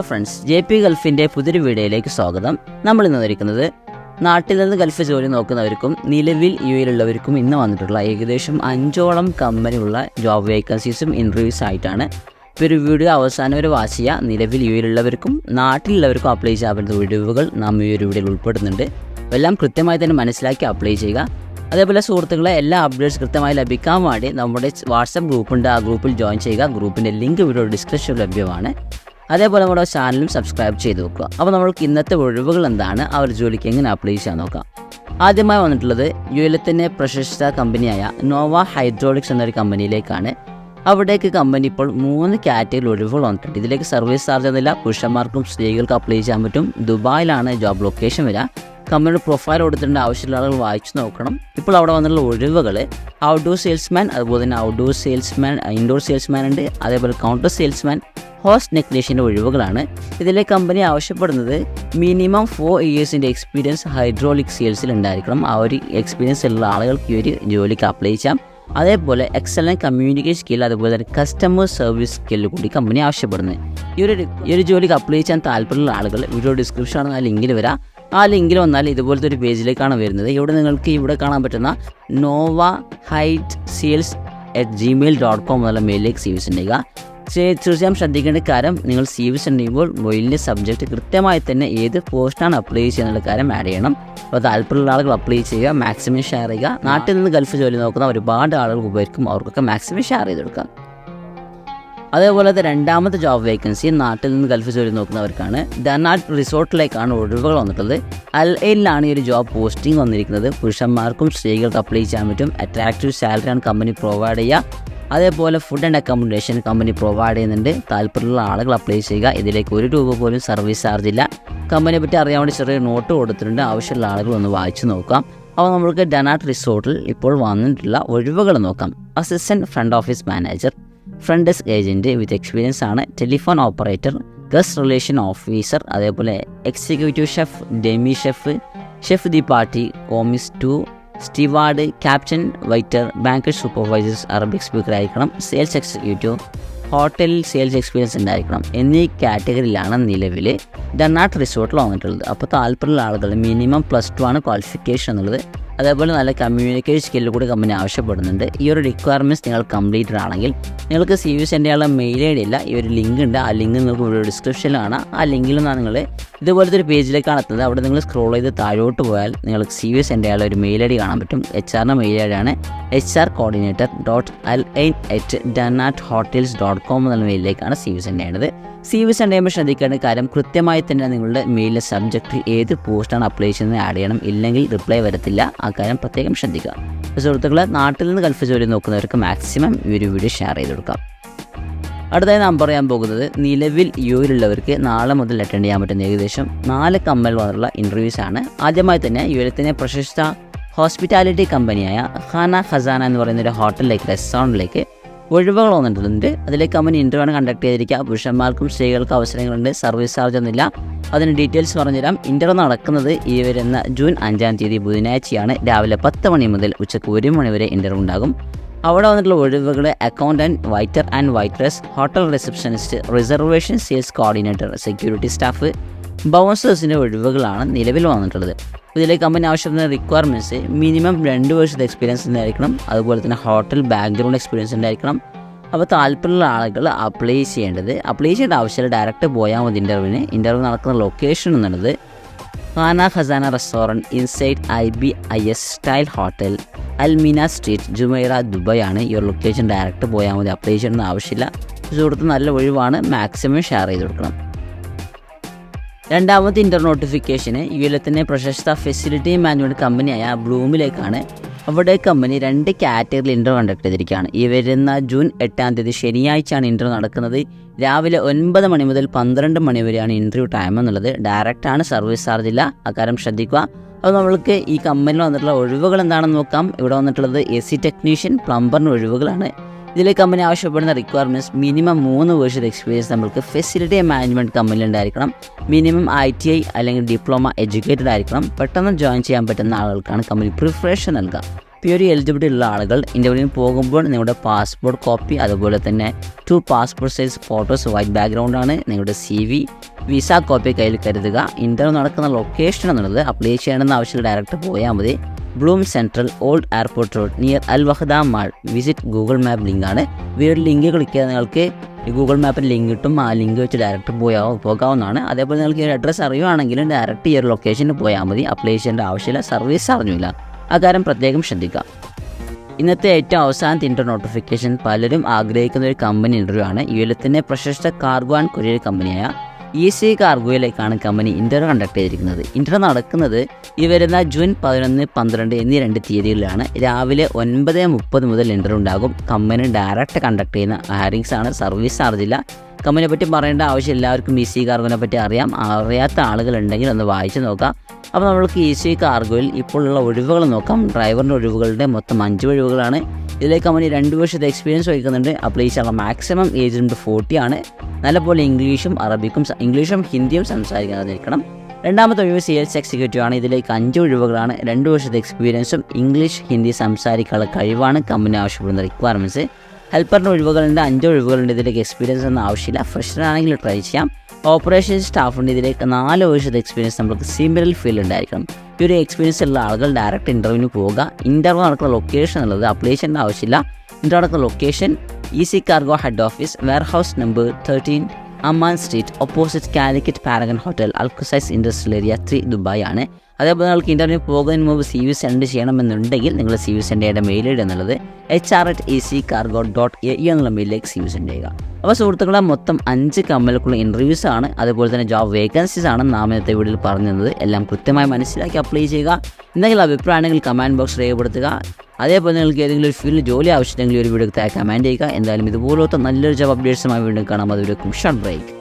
Hello friends J P ഗൾഫിന്റെ പുതിയൊരു വീഡിയോയിലേക്ക് സ്വാഗതം. നമ്മൾ ഇന്ന് വന്നിരിക്കുന്നത് നാട്ടിൽ നിന്ന് ഗൾഫ് ജോലി നോക്കുന്നവർക്കും നിലവിൽ യു എയിലുള്ളവർക്കും ഇന്ന് വന്നിട്ടുള്ള ഏകദേശം അഞ്ചോളം കമ്പനിയുള്ള ജോബ് വേക്കൻസീസും ഇന്റർവ്യൂസ് ആയിട്ടാണ്. ഇപ്പോൾ ഒരു വീഡിയോ അവസാനം വരെ വാച്ച് ചെയ്യുക. നിലവിൽ യു എയിലുള്ളവർക്കും നാട്ടിലുള്ളവർക്കും അപ്ലൈ ചെയ്യാൻ പറ്റുന്ന വീഡിയോകൾ നാം ഈ ഒരു വീഡിയോയിൽ ഉൾപ്പെടുന്നുണ്ട് എല്ലാം കൃത്യമായി തന്നെ മനസ്സിലാക്കി അപ്ലൈ ചെയ്യുക. അതേപോലെ സുഹൃത്തുക്കളെ എല്ലാ അപ്ഡേറ്റ്സ് കൃത്യമായി ലഭിക്കാൻ വേണ്ടി നമ്മുടെ വാട്സപ്പ് ഗ്രൂപ്പുണ്ട് ആ ഗ്രൂപ്പിൽ ജോയിൻ ചെയ്യുക. ഗ്രൂപ്പിന്റെ ലിങ്ക് വീഡിയോ ഡിസ്ക്രിപ്ഷനിൽ ലഭ്യമാണ്. അതേപോലെ നമ്മുടെ ചാനലും സബ്സ്ക്രൈബ് ചെയ്ത് വെക്കുക. അപ്പോൾ നമ്മൾക്ക് ഇന്നത്തെ ഒഴിവുകൾ എന്താണ്? ആ ഒരു ജോലിക്ക് എങ്ങനെ അപ്ലൈ ചെയ്യാൻ നോക്കാം. ആദ്യമായി വന്നിട്ടുള്ളത് യു എലത്തിന്റെ പ്രശസ്ത കമ്പനിയായ നോവ ഹൈഡ്രോളിക്സ് എന്നൊരു കമ്പനിയിലേക്കാണ്. അവിടേക്ക് കമ്പനി ഇപ്പോൾ മൂന്ന് കാറ്റഗറി ഒഴിവുകൾ വന്നിട്ടുണ്ട്. ഇതിലേക്ക് സർവീസ് ചാർജ് എന്നില്ല പുരുഷന്മാർക്കും സ്ത്രീകൾക്ക് അപ്ലൈ ചെയ്യാൻ പറ്റും. ദുബായിലാണ് ജോബ് ലൊക്കേഷൻ വരിക. കമ്പനിയുടെ പ്രൊഫൈൽ കൊടുത്തിട്ടുണ്ട്. ആവശ്യമുള്ള ആളുകൾ വായിച്ചു നോക്കണം. ഇപ്പോൾ അവിടെ വന്നിട്ടുള്ള ഒഴിവുകൾ ഔട്ട്ഡോർ സെയിൽസ്മാൻ അതുപോലെ തന്നെ ഔട്ട്ഡോർ സെയിൽസ്മാൻ ഇൻഡോർ സെയിൽസ്മാൻ ഉണ്ട്. അതേപോലെ കൗണ്ടർ സെയിൽസ്മാൻ ഹോസ്റ്റ് ടെക്നീഷ്യന്റെ ഒഴിവുകളാണ്. ഇതിലെ കമ്പനി ആവശ്യപ്പെടുന്നത് മിനിമം ഫോർ ഇയേഴ്സിന്റെ എക്സ്പീരിയൻസ് ഹൈഡ്രോളിക് സെയിൽസിൽ ഉണ്ടായിരിക്കണം. ആ ഒരു എക്സ്പീരിയൻസ് ഉള്ള ആളുകൾക്ക് ഈ ഒരു ജോലിക്ക് അപ്ലൈ ചെയ്യാം. അതേപോലെ എക്സലന്റ് കമ്മ്യൂണിക്കേഷൻ സ്കിൽ അതുപോലെ തന്നെ കസ്റ്റമർ സർവീസ് സ്കിൽ കൂടി കമ്പനി ആവശ്യപ്പെടുന്നത്. ഈ ഒരു ഈ ഒരു ജോലിക്ക് അപ്ലൈ ചെയ്യാൻ താല്പര്യമുള്ള ആളുകൾ വീഡിയോ ഡിസ്ക്രിപ്ഷനാണ് ആ ലിങ്കിൽ വരാം. ആ ലിങ്കിൽ വന്നാൽ ഇതുപോലത്തെ ഒരു പേജിലേക്കാണ് വരുന്നത്. ഇവിടെ നിങ്ങൾക്ക് ഇവിടെ കാണാൻ പറ്റുന്ന Nova Height sales at Gmail dot com എന്നുള്ള മെയിലിലേക്ക് സി ഉണ്ടെങ്കിൽ തീ- തീർച്ചയായും ശ്രദ്ധിക്കേണ്ട കാര്യം നിങ്ങൾ സി വി സെൻഡ് ചെയ്യുമ്പോൾ മൊയിലിന്റെ സബ്ജക്റ്റ് കൃത്യമായി തന്നെ ഏത് പോസ്റ്റാണ് അപ്ലൈ ചെയ്യുന്നുള്ള കാര്യം ആഡ് ചെയ്യണം. അപ്പോൾ താല്പര്യമുള്ള ആളുകൾ അപ്ലൈ ചെയ്യുക മാക്സിമം ഷെയർ ചെയ്യുക. നാട്ടിൽ നിന്ന് ഗൾഫ് ജോലി നോക്കുന്ന ഒരുപാട് ആളുകൾ ഉപയോഗിക്കും അവർക്കൊക്കെ മാക്സിമം ഷെയർ ചെയ്ത് കൊടുക്കുക. അതേപോലെ തന്നെ രണ്ടാമത്തെ ജോബ് വേക്കൻസി നാട്ടിൽ നിന്ന് ഗൾഫ് ജോലി നോക്കുന്നവർക്കാണ്. ഡനാട്ട് റിസോർട്ടിലേക്കാണ് ഒഴിവുകൾ വന്നിട്ടുള്ളത്. അൽ എയിലാണ് ഈ ഒരു ജോബ് പോസ്റ്റിംഗ് വന്നിരിക്കുന്നത്. പുരുഷന്മാർക്കും സ്ത്രീകൾക്ക് അപ്ലൈ ചെയ്യാൻ പറ്റും. അട്രാക്റ്റീവ് സാലറിയാണ് കമ്പനി പ്രൊവൈഡ് ചെയ്യുക. അതേപോലെ food and accommodation company provide ചെയ്യുന്നുണ്ട്. താല്പര്യമുള്ള ആളുകൾ അപ്ലൈ ചെയ്യുക. ഇതിലേക്ക് ഒരു രൂപ പോലും സർവീസ് ചാർജ് ഇല്ല. കമ്പനിയെ പറ്റി അറിയാൻ വേണ്ടി ചെറിയ നോട്ട് കൊടുത്തിട്ടുണ്ട്. ആവശ്യമുള്ള ആളുകൾ ഒന്ന് വായിച്ചു നോക്കാം. അപ്പോൾ നമുക്ക് ഡനാട്ട് റിസോർട്ടിൽ ഇപ്പോൾ വന്നിട്ടുള്ള ഒഴിവുകൾ നോക്കാം. Assistant front office manager front desk agent with experience ആണ്. Telephone operator guest relation officer അതേപോലെ executive chef demi chef chef de partie commis two steward captain waiter banquet supervisors Arabic speaker ആയിരിക്കണം. Sales executive hotel sales experience ഉണ്ടായിരിക്കണം. എന്നീ കാറ്റഗറിയിലാണ് നിലവിൽ ഡനാട്ട് റിസോർട്ടിൽ വന്നിട്ടുള്ളത്. അപ്പോൾ താല്പര്യമുള്ള ആളുകൾ മിനിമം പ്ലസ് ടു ആണ് ക്വാളിഫിക്കേഷൻ എന്നുള്ളത്. അതേപോലെ നല്ല കമ്മ്യൂണിക്കേഷൻ സ്കില്ല് കൂടി കമ്പനി ആവശ്യപ്പെടുന്നുണ്ട്. ഈ ഒരു റിക്വയർമെന്റ്സ് നിങ്ങൾ കംപ്ലീറ്റഡ് ആണെങ്കിൽ നിങ്ങൾക്ക് സി വി സെൻഡ് ചെയ്യാനുള്ള മെയിൽ ഐ ഡി ഇല്ല. ഈ ഒരു ലിങ്ക് ഉണ്ട്. ആ ലിങ്ക് നിങ്ങൾക്ക് ഇവിടെ ഡിസ്ക്രിപ്ഷനിൽ കാണാം. ആ ലിങ്കിൽ നിന്നാണ് നിങ്ങൾ ഇതുപോലത്തെ ഒരു പേജിലേക്കാണ് എത്തുന്നത് അവിടെ നിങ്ങൾ സ്ക്രോൾ ചെയ്ത് താഴോട്ട് പോയാൽ നിങ്ങൾക്ക് സി വി സെൻഡ് ചെയ്യാനുള്ള ഒരു മെയിൽ ഐ ഡി കാണാൻ പറ്റും. എച്ച് ആറിന്റെ മെയിൽ ഐ ഡി ആണ് H R coordinator dot Al Ain at Danat hotels dot com എന്നുള്ള മെയിലിലേക്കാണ് സി വി സെൻഡ് ചെയ്യേണ്ടത് സി വി ചെയ്യുമ്പോൾ ശ്രദ്ധിക്കേണ്ട കാര്യം കൃത്യമായി തന്നെ നിങ്ങളുടെ മെയിലിലെ സബ്ജക്റ്റ് ഏത് പോസ്റ്റാണ് അപ്ലൈ ചെയ്യുന്നത് ആഡ് ചെയ്യണം ഇല്ലെങ്കിൽ റിപ്ലൈ വരത്തില്ല. ആ കാര്യം പ്രത്യേകം ശ്രദ്ധിക്കുക. സുഹൃത്തുക്കളെ നാട്ടിൽ നിന്ന് ഗൾഫ് ജോലി നോക്കുന്നവർക്ക് മാക്സിമം ഈ ഒരു വീഡിയോ ഷെയർ ചെയ്ത് കൊടുക്കാം. അടുത്തായി നാം പറയാൻ പോകുന്നത് നിലവിൽ യു എയിലുള്ളവർക്ക് നാളെ മുതൽ അറ്റൻഡ് ചെയ്യാൻ പറ്റുന്ന ഏകദേശം നാല് കമ്പനികൾ വന്നുള്ള ഇന്റർവ്യൂസ് ആണ്. ആദ്യമായി തന്നെ യു എയിലെ പ്രശസ്ത ഹോസ്പിറ്റാലിറ്റി കമ്പനിയായ ഖാന ഖസാന എന്ന് പറയുന്ന ഒരു ഹോട്ടലിലേക്ക് റെസ്റ്റോറന്റിലേക്ക് ഒഴിവുകൾ വന്നിട്ടുണ്ട്. അതിലേക്ക് കമ്പനി ഇന്റർവ്യൂ കണ്ടക്ട് ചെയ്തിരിക്കുക. പുരുഷന്മാർക്കും സ്ത്രീകൾക്കും അവസരങ്ങളുണ്ട്. സർവീസ് ചാർജ് ഒന്നുമില്ല. അതിന് ഡീറ്റെയിൽസ് പറഞ്ഞുതരാം. ഇന്റർവ്യൂ നടക്കുന്നത് ഈ വരുന്ന ജൂൺ അഞ്ചാം തീയതി ബുധനാഴ്ചയാണ്. രാവിലെ പത്ത് മണി മുതൽ ഉച്ചയ്ക്ക് ഒരു മണി വരെ ഇന്റർവ്യൂ ഉണ്ടാകും. അവിടെ വന്നിട്ടുള്ള ഒഴിവുകൾ accountant waiter and waiters hotel receptionist reservation sales coordinator security staff ബൗൺസേഴ്സിന്റെ ഒഴിവുകളാണ് നിലവിൽ വന്നിട്ടുള്ളത്. ഇതിലെ കമ്പനി ആവശ്യപ്പെടുന്ന റിക്വയർമെന്റ്സ് മിനിമം രണ്ട് വർഷത്തെ എക്സ്പീരിയൻസ് ഉണ്ടായിരിക്കണം. അതുപോലെ തന്നെ ഹോട്ടൽ ബാക്ക്ഗ്രൗണ്ട് എക്സ്പീരിയൻസ് ഉണ്ടായിരിക്കണം. അപ്പോൾ താല്പര്യമുള്ള ആളുകൾ അപ്ലൈ ചെയ്യേണ്ടത്. അപ്ലൈ ചെയ്യേണ്ട ആവശ്യമില്ല. ഡയറക്റ്റ് പോയാൽ മതി ഇന്റർവ്യൂവിന് ഇന്റർവ്യൂ നടക്കുന്ന ലൊക്കേഷൻ എന്നുള്ളത് Khana Khazana restaurant inside I B I S style hotel Al Mina street Jumeirah Dubai ആണ് ഈ ഒരു ലൊക്കേഷൻ ഡയറക്റ്റ് പോയാൽ മതി. അപ്ലൈ ചെയ്യേണ്ട ആവശ്യമില്ല. സുഹൃത്ത് നല്ല ഒഴിവാണ്. മാക്സിമം ഷെയർ ചെയ്ത് കൊടുക്കണം. രണ്ടാമത്തെ ഇന്റർ നോട്ടിഫിക്കേഷന് യു എൽ തന്നെ പ്രശസ്ത ഫെസിലിറ്റി മാനേജ്മെന്റ് കമ്പനിയായ ബ്ലൂമിലേക്കാണ് അവിടെ കമ്പനി രണ്ട് കാറ്റഗറിയിൽ ഇന്റർവ്യൂ കണ്ടക്ട് ചെയ്തിരിക്കുകയാണ്. ഈ വരുന്ന ജൂൺ എട്ടാം തീയതി ശനിയാഴ്ചയാണ് ഇന്റർവ്യൂ നടക്കുന്നത്. രാവിലെ ഒൻപത് മണി മുതൽ പന്ത്രണ്ട് മണി വരെയാണ് ഇന്റർവ്യൂ ടൈം എന്നുള്ളത്. ഡയറക്റ്റാണ് സർവീസ് ചാർജ് ഇല്ല. അക്കാര്യം ശ്രദ്ധിക്കുക. അപ്പോൾ നമ്മൾക്ക് ഈ കമ്പനിയിൽ വന്നിട്ടുള്ള ഒഴിവുകൾ എന്താണെന്ന് നോക്കാം. ഇവിടെ വന്നിട്ടുള്ളത് എ സി ടെക്നീഷ്യൻ പ്ലംബറിന് ഒഴിവുകളാണ്. ഇതിലെ കമ്പനി ആവശ്യപ്പെടുന്ന റിക്വയർമെന്റ്സ് മിനിമം മൂന്ന് വർഷത്തെ എക്സ്പീരിയൻസ് നമ്മൾക്ക് ഫെസിലിറ്റി മാനേജ്മെന്റ് കമ്പനിയിൽ ഉണ്ടായിരിക്കണം. മിനിമം ഐ ടി ഐ അല്ലെങ്കിൽ ഡിപ്ലോമ എഡ്യൂക്കേറ്റഡ് ആയിരിക്കണം. പെട്ടെന്ന് ജോയിൻ ചെയ്യാൻ പറ്റുന്ന ആളുകൾക്കാണ് കമ്പനി പ്രിഫറേഷൻ നൽകുക ഈ ഒരു എലിജിബിലിറ്റി ഉള്ള ആളുകൾ ഇന്റർവ്യൂവിന് പോകുമ്പോൾ നിങ്ങളുടെ പാസ്പോർട്ട് കോപ്പി അതുപോലെ തന്നെ two passport size photos white ബാക്ക്ഗ്രൗണ്ടാണ് നിങ്ങളുടെ സി വി വിസ കോപ്പി കയ്യിൽ കരുതുക. ഇന്റർവ്യൂ നടക്കുന്ന ലൊക്കേഷൻ എന്നുള്ളത് അപ്ലൈ ചെയ്യണമെന്ന ആവശ്യമുള്ള ഡയറക്റ്റ് പോയാൽ മതി. Bloom central old airport road near Al Wahda mall visit Google map ലിങ്കാണ് വീട് ലിങ്ക് ക്ലിക്ക് ചെയ്താൽ നിങ്ങൾക്ക് ഗൂഗിൾ മാപ്പിൽ ലിങ്ക് കിട്ടും. ആ ലിങ്ക് വെച്ച് ഡയറക്റ്റ് പോയാ പോകാവുന്നതാണ്. അതേപോലെ നിങ്ങൾക്ക് ഒരു അഡ്രസ്സ് അറിയുവാണെങ്കിലും ഡയറക്റ്റ് ഈ ഒരു ലൊക്കേഷനിൽ പോയാൽ മതി. അപ്ലൈ ചെയ്യേണ്ട ആവശ്യമില്ല. സർവീസ് അറിഞ്ഞില്ല കാര്യം പ്രത്യേകം ശ്രദ്ധിക്കുക ഇന്നത്തെ ഏറ്റവും അവസാനത്തെ ഇന്റർ നോട്ടിഫിക്കേഷൻ പലരും ആഗ്രഹിക്കുന്ന ഒരു കമ്പനി ഇന്റർവ്യൂ ആണ്. യു എല്ലത്തിന്റെ പ്രശസ്ത കാർഗോ ആൻഡ് കൊറിയർ കമ്പനിയായ ഇ സി കാർഗോയിലേക്കാണ് കമ്പനി ഇന്റർവ്യൂ കണ്ടക്ട് ചെയ്തിരിക്കുന്നത്. ഇന്റർവ്യൂ നടക്കുന്നത് ഈ വരുന്ന ജൂൺ പതിനൊന്ന് പന്ത്രണ്ട് എന്നീ രണ്ട് തീയതികളിലാണ്. രാവിലെ ഒൻപത് മുപ്പത് മുതൽ ഇന്റർവ്യൂ ഉണ്ടാകും. കമ്പനി ഡയറക്റ്റ് കണ്ടക്ട് ചെയ്യുന്ന ഹയറിങ്സ് ആണ്. സർവീസ് ചാർജില്ല കമ്പനിയെ പറ്റി പറയേണ്ട ആവശ്യം എല്ലാവർക്കും ഇ സി കാർഗോനെ പറ്റി അറിയാം. അറിയാത്ത ആളുകളുണ്ടെങ്കിൽ ഒന്ന് വായിച്ച് നോക്കാം അപ്പോൾ നമ്മൾക്ക് ഇ സി കാർഗോയിൽ ഇപ്പോഴുള്ള ഒഴിവുകൾ നോക്കാം. ഡ്രൈവറിന്റെ ഒഴിവുകളുടെ മൊത്തം അഞ്ച് ഒഴിവുകളാണ്. ഇതിലേക്ക് കമ്പനി രണ്ട് വർഷത്തെ എക്സ്പീരിയൻസ് വഹിക്കുന്നുണ്ട്. അപ്പോൾ ഈ ചെയ്യാനുള്ള മാക്സിമം ഏജ് ലിമിറ്റ് ഫോർട്ടി ആണ്. നല്ലപോലെ ഇംഗ്ലീഷും അറബിക്കും ഇംഗ്ലീഷും ഹിന്ദിയും സംസാരിക്കാൻ അറിഞ്ഞിരിക്കണം രണ്ടാമത്തെ ഒഴിവ് സെയിൽസ് എക്സിക്യൂട്ടീവ് ആണ്. ഇതിലേക്ക് അഞ്ച് ഒഴിവുകളാണ്. രണ്ട് വർഷത്തെ എക്സ്പീരിയൻസും ഇംഗ്ലീഷ് ഹിന്ദി സംസാരിക്കാനുള്ള കഴിവാണ് കമ്പനി ആവശ്യപ്പെടുന്ന റിക്വയർമെന്റ്സ് ഹെൽപ്പറിന്റെ ഒഴിവുകളുണ്ട് അഞ്ച് ഒഴിവുകളുണ്ട് ഇതിലേക്ക് എക്സ്പീരിയൻസ് ഒന്നും ആവശ്യമില്ല. ഫ്രഷർ ആണെങ്കിൽ ട്രൈ ചെയ്യാം ഓപ്പറേഷൻ സ്റ്റാഫുണ്ട് ഇതിലേക്ക് നാല് വർഷത്തെ എക്സ്പീരിയൻസ് നമുക്ക് സിമിലർ ഫീൽഡ് ഉണ്ടായിരിക്കണം. ഈ ഒരു എക്സ്പീരിയൻസ് ഉള്ള ആളുകൾ ഡയറക്റ്റ് ഇന്റർവ്യൂവിന് പോവുക. ഇന്റർവ്യൂ നടക്കുന്ന ലൊക്കേഷൻ ഉള്ളത് അപ്ലൈ ചെയ്യേണ്ട ആവശ്യമില്ല. ഇന്റർവ്യൂ നടക്കുന്ന location E C cargo head office warehouse number thirteen Amman street opposite Calicut Paragon hotel Al Qusais industrial area three Dubai ആണ് അതേപോലെ നിങ്ങൾക്ക് ഇന്റർവ്യൂ പോകുന്നതിന് മുമ്പ് സി വി സെൻഡ് ചെയ്യണമെന്നുണ്ടെങ്കിൽ നിങ്ങൾ സി വി സെൻഡ് ചെയ്യേണ്ട മെയിൽ ഐഡി എന്നുള്ളത് H R at E C cargo dot A E എന്നുള്ള മെയിലിലേക്ക് സി വി സെൻഡ് ചെയ്യുക. അപ്പോൾ സുഹൃത്തുക്കളെ മൊത്തം അഞ്ച് കമ്പനികൾക്കുള്ള ഇന്റർവ്യൂസ് ആണ്. അതുപോലെ തന്നെ ജോബ് വേക്കൻസീസ് ആണ് നാം ഇന്നത്തെ വീഡിയോയിൽ പറഞ്ഞത് എല്ലാം കൃത്യമായി മനസ്സിലാക്കി അപ്ലൈ ചെയ്യുക. എന്തെങ്കിലും അഭിപ്രായമാണെങ്കിൽ കമന്റ് ബോക്സ് രേഖപ്പെടുത്തുക. അതേപോലെ നിങ്ങൾക്ക് ഏതെങ്കിലും ഒരു ഫീൽഡിൽ ജോലി ആവശ്യമുണ്ടെങ്കിൽ ഒരു വീഡിയോ കമാൻഡ് ചെയ്യുക. എന്തായാലും ഇതുപോലത്തെ നല്ലൊരു ജോബ് അപ്ഡേറ്റ്സുമായി വീണ്ടും കാണാം. അതുവരെ ഷോർട്ട് ബ്രേക്ക്.